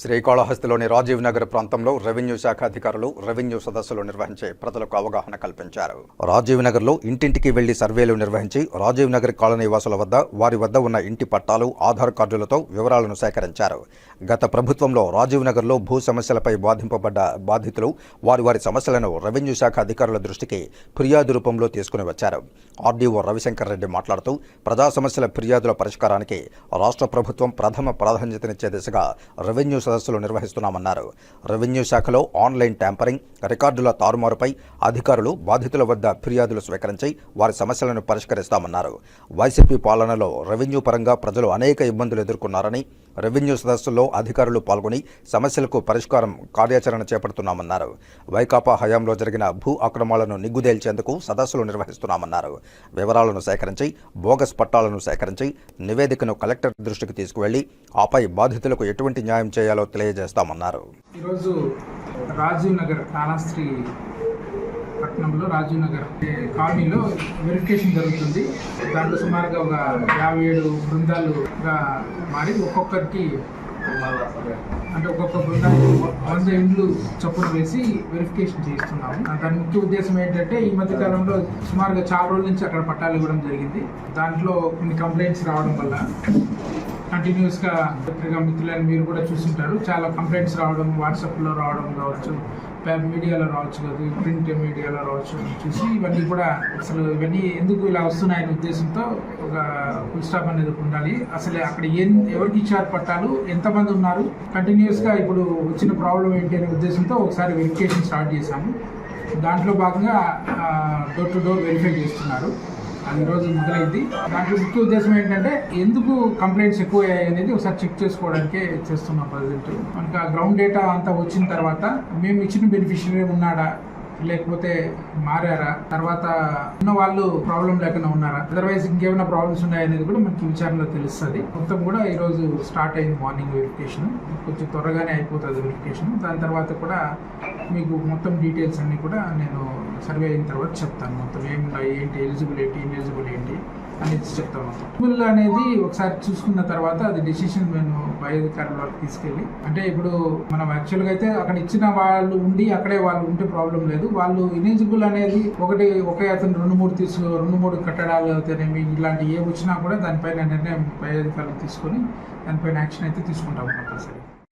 శ్రీకాళహస్తిలోని రాజీవ్ నగర్ ప్రాంతంలో రెవెన్యూ శాఖ అధికారులు రెవెన్యూ సదస్సులు నిర్వహించి ప్రజలకు అవగాహన కల్పించారు. రాజీవ్ నగర్లో ఇంటింటికి వెళ్ళి సర్వేలు నిర్వహించి రాజీవ్ నగర్ కాలనీ వాసుల వద్ద వారి వద్ద ఉన్న ఇంటి పట్టాలు ఆధార్ కార్డులతో వివరాలను సేకరించారు. గత ప్రభుత్వంలో రాజీవ్ నగర్లో భూ సమస్యలపై బాధింపబడ్డ బాధితులు వారి వారి సమస్యలను రెవెన్యూ శాఖ అధికారుల దృష్టికి ఫిర్యాదు రూపంలో తీసుకుని వచ్చారు. ఆర్డీఓ రవిశంకర్ రెడ్డి మాట్లాడుతూ ప్రజా సమస్యల ఫిర్యాదుల పరిష్కారానికి రాష్ట్ర ప్రభుత్వం ప్రథమ ప్రాధాన్యతనిచ్చే దిశగా రెవెన్యూ సదస్సులు నిర్వహిస్తున్నామన్నారు. రెవెన్యూ శాఖలో ఆన్లైన్ ట్యాంపరింగ్ రికార్డుల తారుమారుపై అధికారులు బాధితుల వద్ద ఫిర్యాదులు స్వీకరించి వారి సమస్యలను పరిష్కరిస్తామన్నారు. వైసీపీ పాలనలో రెవెన్యూ పరంగా ప్రజలు అనేక ఇబ్బందులు ఎదుర్కొన్నారని రెవెన్యూ సదస్సులో అధికారులు పాల్గొని సమస్యలకు పరిష్కారం కార్యాచరణ చేపడుతున్నామన్నారు. వైకాపా హయాంలో జరిగిన భూ అక్రమాలను నిగ్గుదేల్చేందుకు సదస్సులు నిర్వహిస్తున్నామన్నారు. వివరాలను సేకరించి బోగస్ పట్టాలను సేకరించి నివేదికను కలెక్టర్ దృష్టికి తీసుకువెళ్ళి ఆపై బాధితులకు ఎటువంటి న్యాయం చేయాలో తెలియజేస్తామన్నారు. ఈరోజు రాజీవ్ నగర్ కాళహస్త్రి పట్టణంలో రాజీవ్ నగర్ కాలనీలో వెరిఫికేషన్ జరుగుతుంది. దాంట్లో సుమారుగా ఒక యాభై ఏడు బృందాలుగా మారి ఒక్కొక్కరికి అంటే ఒక్కొక్క బృందానికి వంద ఇండ్లు చొప్పున వేసి వెరిఫికేషన్ చేస్తున్నాము దాని ముఖ్య ఉద్దేశం ఏంటంటే ఈ మధ్య కాలంలో సుమారుగా చాలా రోజుల నుంచి అక్కడ పట్టాలు ఇవ్వడం జరిగింది. దాంట్లో కొన్ని కంప్లైంట్స్ రావడం వల్ల కంటిన్యూస్గా పత్రికా మిత్రులని మీరు కూడా చూస్తుంటారు చాలా కంప్లైంట్స్ రావడం వాట్సాప్లో రావడం కావచ్చు మీడియాలో రావచ్చు కదా ప్రింట్ మీడియాలో రావచ్చు చూసి ఇవన్నీ కూడా అసలు ఇవన్నీ ఎందుకు ఇలా వస్తున్నాయనే ఉద్దేశంతో ఒక ఫుల్ స్టాప్ అనేది ఉండాలి. అసలు అక్కడ ఏం ఎవరికి ఇచ్చారు పట్టాలు ఎంతమంది ఉన్నారు కంటిన్యూస్గా ఇప్పుడు వచ్చిన ప్రాబ్లం ఏంటి అనే ఉద్దేశంతో ఒకసారి వెరిఫికేషన్ స్టార్ట్ చేశాము. దాంట్లో భాగంగా డోర్ టు డోర్ వెరిఫై చేస్తున్నారు. అన్ని రోజులు మొదలైంది. దాంట్లో ముఖ్య ఉద్దేశం ఏంటంటే ఎందుకు కంప్లైంట్స్ ఎక్కువ అనేది ఒకసారి చెక్ చేసుకోవడానికే చేస్తున్నాం ప్రజెంట్ మనకి ఆ గ్రౌండ్ డేటా అంతా వచ్చిన తర్వాత మేము ఇచ్చిన బెనిఫిషియరీ ఉన్నాడా లేకపోతే మారారా? తర్వాత ఉన్న వాళ్ళు ప్రాబ్లం లేకుండా ఉన్నారా? అదర్వైజ్ ఇంకేమైనా ప్రాబ్లమ్స్ ఉన్నాయనేది కూడా మనకి విచారణలో తెలుస్తుంది. మొత్తం కూడా ఈరోజు స్టార్ట్ అయింది మార్నింగ్ వెరిఫికేషన్ కొంచెం త్వరగానే అయిపోతుంది వెరిఫికేషన్ దాని తర్వాత కూడా మీకు మొత్తం డీటెయిల్స్ అన్నీ కూడా నేను సర్వే అయిన తర్వాత చెప్తాను. మొత్తం ఏమి ఏంటి ఎలిజిబుల్ ఏంటి ఇన్ఎలిజిబుల్ ఏంటి అనేది చెప్తాను. మొత్తం అనేది ఒకసారి చూసుకున్న తర్వాత అది డిసిషన్ నేను పై అధికారుల వరకు తీసుకెళ్ళి అంటే ఇప్పుడు మనం యాక్చువల్గా అయితే అక్కడ ఇచ్చిన వాళ్ళు ఉండి అక్కడే వాళ్ళు ఉంటే ప్రాబ్లం లేదు. వాళ్ళు ఇనేజిబుల్ అనేది ఒకటి ఒకే అతను రెండు మూడు తీసుకో రెండు మూడు కట్టడాలు అయితేనేమి ఇలాంటి ఏమి వచ్చినా కూడా దానిపైన నిర్ణయం పై అధికారులు తీసుకొని దానిపైన యాక్షన్ అయితే తీసుకుంటాం కంపల్సరీ